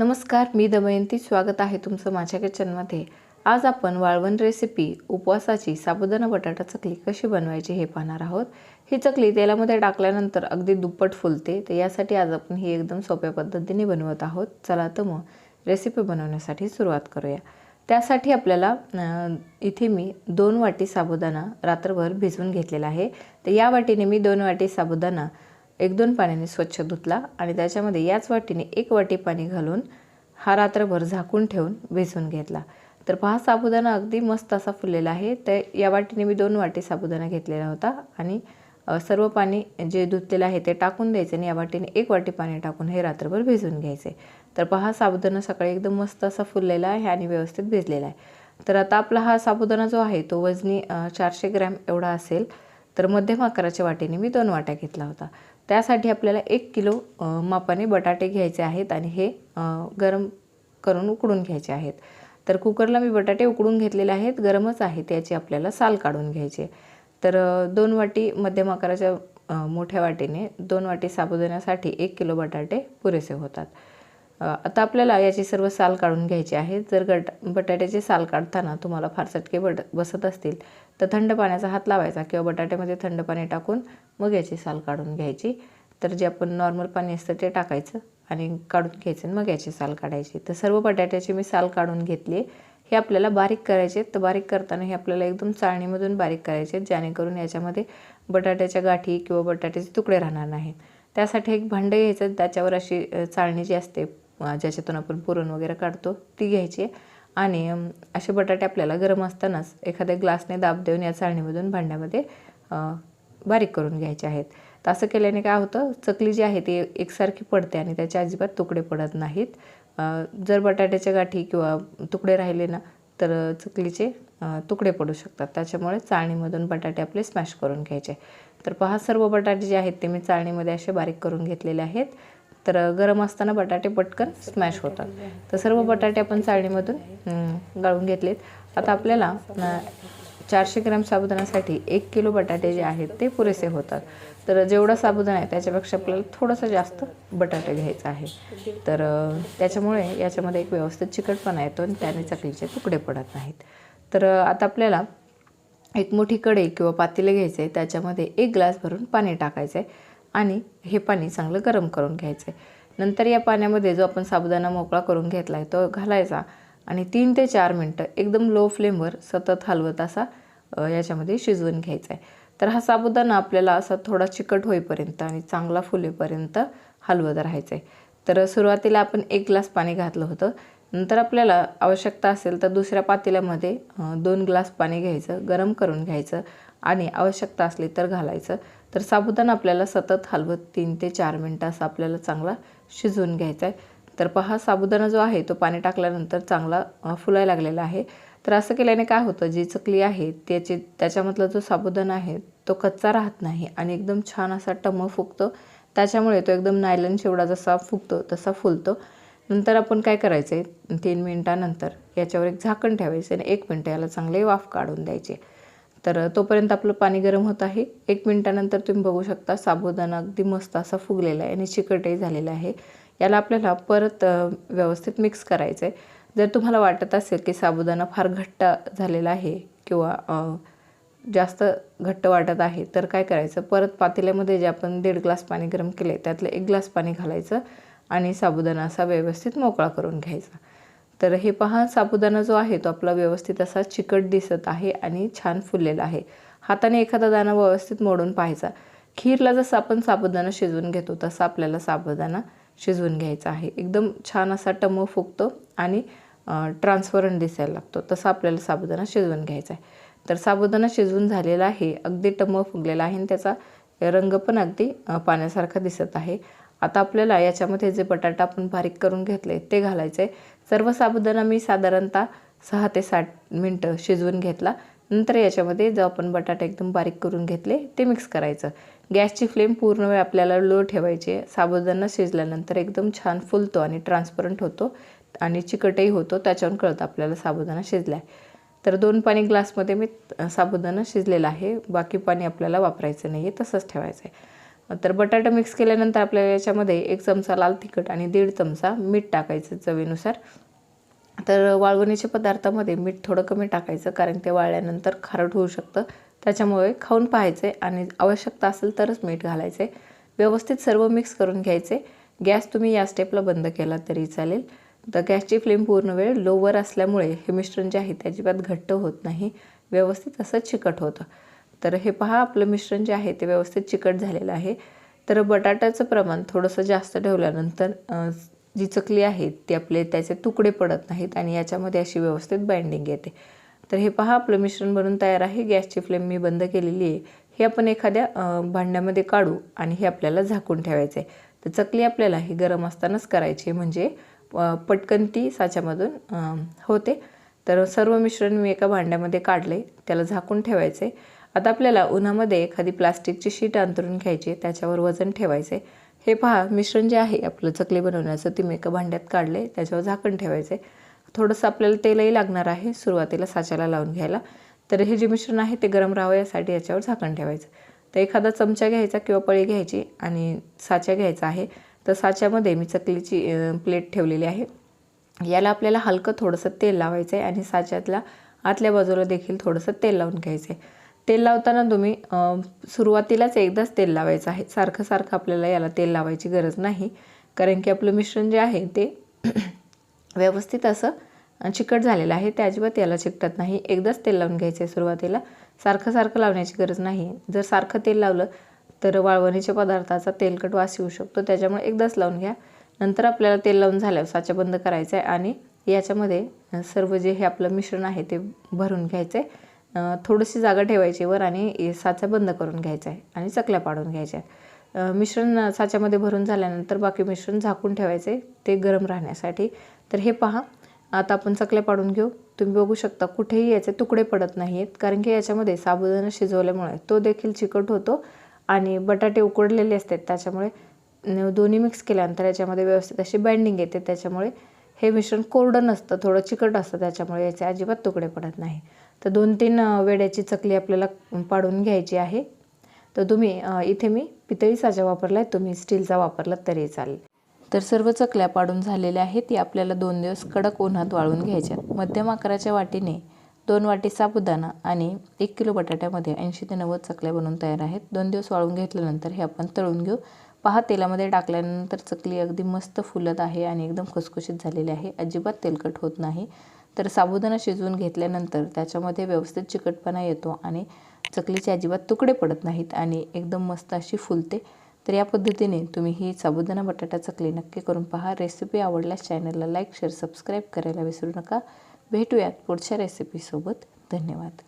नमस्कार मी दमयंती. स्वागत आहे तुमचं माझ्या किचनमध्ये. आज आपण वाळवण रेसिपी उपवासाची साबुदाणा बटाटा चकली कशी बनवायची हे पाहणार आहोत. ही चकली तेलामध्ये टाकल्यानंतर अगदी दुप्पट फुलते तर यासाठी आज आपण ही एकदम सोप्या पद्धतीने बनवत आहोत. चला तर मग रेसिपी बनवण्यासाठी सुरुवात करूया. त्यासाठी आपल्याला इथे मी दोन वाटी साबुदाणा रात्रभर भिजवून घेतलेला आहे. तर या वाटीने मी दोन वाटी साबुदाणा एक दोन पाण्याने स्वच्छ धुतला आणि त्याच्यामध्ये याच वाटीने एक वाटी पाणी घालून हा रात्रभर झाकून ठेवून भिजवून घेतला. तर पहा साबुदाणा अगदी मस्त असा फुललेला आहे. तर या वाटीने मी दोन वाटी साबुदाणा घेतलेला होता आणि सर्व पाणी जे धुतलेलं आहे ते टाकून द्यायचं आणि या वाटीने एक वाटी पाणी टाकून हे रात्रभर भिजवून घ्यायचे. तर पहा साबुदाणा सकाळी एकदम मस्त असा फुललेला आहे आणि व्यवस्थित भिजलेला आहे. तर आता आपला हा साबुदाणा जो आहे तो वजनी चारशे ग्रॅम एवढा असेल. तर मध्यम आकाराच्या वाटीने मी दोन वाट्या घेतला होता. त्यासाठी आपल्याला एक किलो मापाने बटाटे घ्यायचे आहेत आणि हे गरम करून उकडून घ्यायचे आहेत तर कुकरला मी बटाटे उकडून घेतलेले आहेत गरमच आहे त्याची आपल्याला साल काढून घ्यायची आहे. तर दोन वाटी मध्यम आकाराच्या मोठ्या वाटीने दोन वाटी साबुदाण्यासाठी एक किलो बटाटे पुरेसे होतात आता आपल्याला याची सर्व साल काढून घ्यायची आहे. जर गट बटाट्याची साल काढताना तुम्हाला फार चटके बट बसत असतील तर थंड पाण्याचा हात लावायचा किंवा बटाट्यामध्ये थंड पाणी टाकून मग याची साल काढून घ्यायची. तर जे आपण नॉर्मल पाणी असतं ते टाकायचं आणि काढून घ्यायचं आणि मग याची साल काढायची. तर सर्व बटाट्याची मी साल काढून घेतली आहे. हे आपल्याला बारीक करायचे तर बारीक करताना हे आपल्याला एकदम चाळणीमधून बारीक करायचे जेणेकरून याच्यामध्ये बटाट्याच्या गाठी किंवा बटाट्याचे तुकडे राहणार नाहीत. त्यासाठी एक भांडं घ्यायचं त्याच्यावर अशी चाळणी जी असते ज्याच्यातून आपण पुरण वगैरे काढतो ती घ्यायची. आणि असे बटाटे आपल्याला गरम असतानाच एखाद्या ग्लासने दाब देऊन या चाळणीमधून भांड्यामध्ये बारीक करून घ्यायचे आहेत. तर असं केल्याने काय होतं चकली जी आहे ती एकसारखी पडते आणि त्याचे अजिबात तुकडे पडत नाहीत. जर बटाट्याच्या गाठी किंवा तुकडे राहिले ना तर चकलीचे तुकडे पडू शकतात. त्याच्यामुळे चाळणीमधून बटाटे आपले स्मॅश करून घ्यायचे. तर पहा सर्व बटाटे जे आहेत ते मी चाळणीमध्ये असे बारीक करून घेतलेले आहेत. तर गरम असताना बटाटे पटकन स्मॅश होतात. तर सर्व बटाटे आपण चाळणीमधून गाळून घेतलेत. आता आपल्याला चारशे ग्रॅम साबुदाण्यासाठी एक किलो बटाटे जे आहेत ते पुरेसे होतात. तर जेवढा साबुदाणा आहे त्याच्यापेक्षा आपल्याला थोडंसं जास्त बटाटे घ्यायचा आहे. तर त्याच्यामुळे याच्यामध्ये एक व्यवस्थित चिकटपणा येतो आणि त्याने चकलीचे तुकडे पडत नाहीत. तर आता आपल्याला एक मोठी कढई किंवा पातेले आहे. त्याच्यामध्ये एक ग्लास भरून पाणी टाकायचं आहे. आणि हे पाणी चांगलं गरम करून घ्यायचं आहे नंतर या पाण्यामध्ये जो आपण साबुदाणा मोकळा करून घेतला आहे तो घालायचा आणि तीन ते चार मिनटं एकदम लो फ्लेमवर सतत हलवत असा याच्यामध्ये शिजवून घ्यायचा आहे तर हा साबुदाणा आपल्याला असा थोडा चिकट होईपर्यंत आणि चांगला फुलेपर्यंत हलवत राहायचं आहे तर सुरुवातीला आपण एक ग्लास पाणी घातलं होतं. नंतर आपल्याला आवश्यकता असेल तर दुसऱ्या पातेल्यामध्ये दोन ग्लास पाणी घ्यायचं गरम करून घ्यायचं आणि आवश्यकता असली तर घालायचं. तर साबुदाणा आपल्याला सतत हलवत तीन ते चार मिनटं असा आपल्याला चांगला शिजवून घ्यायचा आहे. तर पहा साबुदाणा जो आहे तो पाणी टाकल्यानंतर चांगला फुलायला लागलेला आहे. तर असं केल्याने काय होतं जी चकली आहे त्याची त्याच्यामधला जो साबुदाणा आहे तो कच्चा राहत नाही आणि एकदम छान असा टम फुगतो. त्याच्यामुळे तो एकदम नायलन शेवडा जसा फुगतो तसा फुलतो. नंतर आपण काय करायचं आहे तीन मिनटानंतर याच्यावर एक झाकण ठेवायचं आणि एक मिनटं याला चांगले वाफ काढून द्यायचे. तर तोपर्यंत आपलं पाणी गरम होत आहे. एक मिनटानंतर तुम्ही बघू शकता साबुदाणा अगदी मस्त असा फुगलेला आहे आणि चिकटही झालेला आहे. याला आपल्याला परत व्यवस्थित मिक्स करायचं आहे जर तुम्हाला वाटत असेल की साबुदाणा फार घट्ट झालेला आहे किंवा जास्त घट्ट वाटत आहे तर काय करायचं? परत पातेल्यामध्ये जे आपण दीड ग्लास पाणी गरम केले त्यातलं एक ग्लास पाणी घालायचं आणि साबुदाणा असा व्यवस्थित मोकळा करून घ्यायचा. तर हे पहा साबुदाणा जो आहे तो आपला व्यवस्थित असा चिकट दिसत आहे आणि छान फुललेला आहे. हाताने एखादा दाणा व्यवस्थित मोडून पाहायचा. खीरला जसं आपण साबुदाणा शिजवून घेतो तसा आपल्याला साबुदाणा शिजवून घ्यायचा आहे. एकदम छान असा टम फुगतो आणि ट्रान्सपरंट दिसायला लागतो. तसा आपल्याला साबुदाणा शिजवून घ्यायचा आहे. तर साबुदाणा शिजवून झालेला आहे. अगदी टम फुगलेला आहे आणि त्याचा रंग पण अगदी पाण्यासारखा दिसत आहे. आता आपल्याला याच्यामध्ये जे बटाटा आपण बारीक करून घेतले ते घालायचे सर्व साबुदाणा मी साधारणतः सहा ते साठ मिनटं शिजवून घेतला. नंतर याच्यामध्ये जो आपण बटाटे एकदम बारीक करून घेतले ते मिक्स करायचं. गॅसची फ्लेम पूर्ण वेळ आपल्याला लो ठेवायची आहे. साबुदाणा शिजल्यानंतर एकदम छान फुलतो आणि ट्रान्सपरंट होतो आणि चिकटही होतो त्याच्यावरून कळतं आपल्याला साबुदाणा शिजला आहे तर दोन पाणी ग्लासमध्ये मी अ, साबुदाणा शिजलेला आहे. बाकी पाणी आपल्याला वापरायचं नाही आहे तसंच ठेवायचं आहे तर बटाटा मिक्स केल्यानंतर आपल्याला याच्यामध्ये एक चमचा लाल तिखट आणि दीड चमचा मीठ टाकायचं चवीनुसार. तर वाळवणीच्या पदार्थामध्ये मीठ थोडं कमी टाकायचं कारण ते वाळल्यानंतर खारट होऊ शकतं. त्याच्यामुळे खाऊन पाहायचं आणि आवश्यकता असेल तरच मीठ घालायचं. व्यवस्थित सर्व मिक्स करून घ्यायचे. गॅस तुम्ही या स्टेपला बंद केला तरी चालेल. तर गॅसची फ्लेम पूर्ण वेळ लोवर असल्यामुळे हे मिश्रण जे आहे ते अजिबात घट्ट होत नाही. व्यवस्थित असं चिकट होतं. तर हे पहा आपलं मिश्रण जे आहे ते व्यवस्थित चिकट झालेलं आहे. तर बटाट्याचं प्रमाण थोडंसं जास्त ठेवल्यानंतर जी चकली आहे ती आपले त्याचे तुकडे पडत नाहीत आणि याच्यामध्ये अशी व्यवस्थित बाइंडिंग येते. तर हे पहा आपलं मिश्रण बनून तयार आहे. गॅसची फ्लेम मी बंद केलेली आहे. हे आपण एखाद्या भांड्यामध्ये काढू आणि हे आपल्याला झाकून ठेवायचं आहे तर चकली आपल्याला ही गरम असतानाच करायची म्हणजे पटकन ती साच्यामधून होते. तर सर्व मिश्रण मी एका भांड्यामध्ये काढले त्याला झाकून ठेवायचे आता आपल्याला उन्हामध्ये एखादी प्लास्टिकची शीट अंतरून घ्यायची त्याच्यावर वजन ठेवायचे. हे पहा मिश्रण जे आहे आपलं चकली बनवण्याचं ते मी एका भांड्यात काढले त्याच्यावर झाकण ठेवायचे. थोडंसं आपल्याला तेलही लागणार आहे सुरुवातीला साच्याला लावून घ्यायला. तर हे जे मिश्रण आहे ते गरम राहावं यासाठी याच्यावर झाकण ठेवायचं. तर एखादा चमचा घ्यायचा किंवा पळी घ्यायची आणि साचा घ्यायचा आहे. तर साच्यामध्ये मी चकलीची प्लेट ठेवलेली आहे. याला आपल्याला हलकं थोडंसं तेल लावायचं आहे आणि साच्यातला आतल्या बाजूला देखील थोडंसं तेल लावून घ्यायचं आहे तेल लावताना तुम्ही सुरुवातीलाच एकदाच तेल लावायचं आहे. सारखं सारखं आपल्याला याला तेल लावायची गरज नाही. कारण की आपलं मिश्रण जे आहे ते व्यवस्थित असं चिकट झालेलं आहे. ते अजिबात याला चिकटत नाही. एकदाच तेल लावून घ्यायचं आहे सुरुवातीला. सारखं सारखं लावण्याची गरज नाही. जर सारखं तेल लावलं तर वाळवणीच्या पदार्थाचा तेलकट वास येऊ शकतो. त्याच्यामुळे एकदाच लावून घ्या. नंतर आपल्याला तेल लावून झाल्यावर साचा बंद करायचा आहे आणि याच्यामध्ये सर्व जे हे आपलं मिश्रण आहे ते भरून घ्यायचं आहे थोडीशी जागा ठेवायची वर आणि साचा बंद करून घ्यायचा आहे आणि चकल्या पाडून घ्यायच्या आहेत. मिश्रण साच्यामध्ये भरून झाल्यानंतर बाकी मिश्रण झाकून ठेवायचे ते गरम राहण्यासाठी. तर हे पहा आता आपण चकल्या पाडून घेऊ. तुम्ही बघू शकता कुठेही याचे तुकडे पडत नाही आहेत कारण की याच्यामध्ये साबुदाणा शिजवल्यामुळे तो देखील चिकट होतो आणि बटाटे उकडलेले असतात त्याच्यामुळे दोन्ही मिक्स केल्यानंतर याच्यामध्ये व्यवस्थित अशी बाइंडिंग येते त्याच्यामुळे हे मिश्रण कोरडं नसतं थोडं चिकट असतं त्याच्यामुळे याचे अजिबात तुकडे पडत नाही. तर दोन तीन वेड्याची चकली आपल्याला पाडून घ्यायची आहे. तर तुम्ही इथे मी पितळी साचा वापरला आहे तुम्ही स्टीलचा वापरला तरी चालेल. तर सर्व चकल्या पाडून झालेल्या आहेत ती आपल्याला दोन दिवस कडक उन्हात वाळून घ्यायच्या मध्यम आकाराच्या वाटीने दोन वाटी साबुदाणा आणि एक किलो बटाट्यामध्ये ऐंशी ते नव्वद चकल्या बनवून तयार आहेत. दोन दिवस वाळून घेतल्यानंतर हे आपण तळून घेऊ. पहा तेलामध्ये टाकल्यानंतर चकली अगदी मस्त फुलत आहे आणि एकदम खुसखुशीत झालेली आहे. अजिबात तेलकट होत नाही. तर साबुदाणा शिजवून घेतल्यानंतर त्याच्यामध्ये व्यवस्थित चिकटपणा येतो आणि चकलीचे अजिबात तुकडे पडत नाहीत आणि एकदम मस्त अशी फुलते. तर या पद्धतीने तुम्ही ही साबुदाणा बटाटा चकली नक्की करून पहा. रेसिपी आवडल्यास चॅनलला लाईक शेअर सबस्क्राईब करायला विसरू नका. भेटूयात पुढच्या रेसिपीसोबत धन्यवाद.